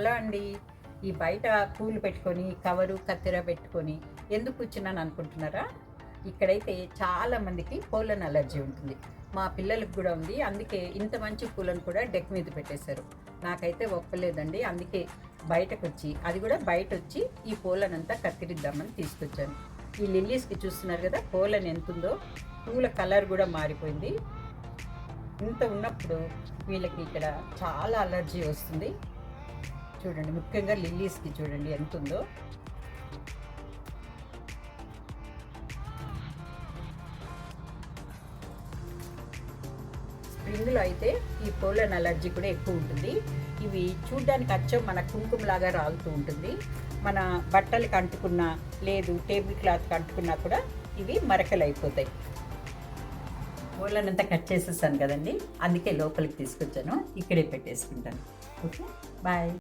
Hello అండి. ఈ బయట పూలు పెట్టుకొని కవరు కత్తెర పెట్టుకొని ఎందుకు కూర్చున్నాను అనుకుంటున్నారా? ఇక్కడైతే చాలామందికి పోలన్ అలర్జీ ఉంటుంది. మా పిల్లలకు కూడా ఉంది. అందుకే ఇంత మంచి పూలను కూడా డెక్ మీద పెట్టేశారు. నాకైతే ఒప్పలేదండి. అందుకే బయటకు వచ్చి అది కూడా బయట వచ్చి ఈ పూలనంతా కత్తిరిద్దామని తీసుకొచ్చాను. ఈ లిల్లీస్కి చూస్తున్నారు కదా పూలను ఎంత ఉందో పూల కలర్ కూడా మారిపోయింది. ఇంత ఉన్నప్పుడు వీళ్ళకి ఇక్కడ చాలా అలర్జీ వస్తుంది. చూడండి ముఖ్యంగా లిల్లీస్కి చూడండి ఎంత ఉందో స్ప్రింగ్లో అయితే ఈ పోలన్ అలర్జీ కూడా ఎక్కువ ఉంటుంది. ఇవి చూడ్డానికి అచ్చం మన కుంకుమలాగా రాలుతూ ఉంటుంది. మన బట్టలకు అంటుకున్నా లేదు టేబుల్ క్లాత్కి అంటుకున్నా కూడా ఇవి మరకలు అయిపోతాయి పోలనంతా కట్ చేసేసాను కదండి అందుకే లోపలికి తీసుకొచ్చాను ఇక్కడే పెట్టేసుకుంటాను. Okay bye.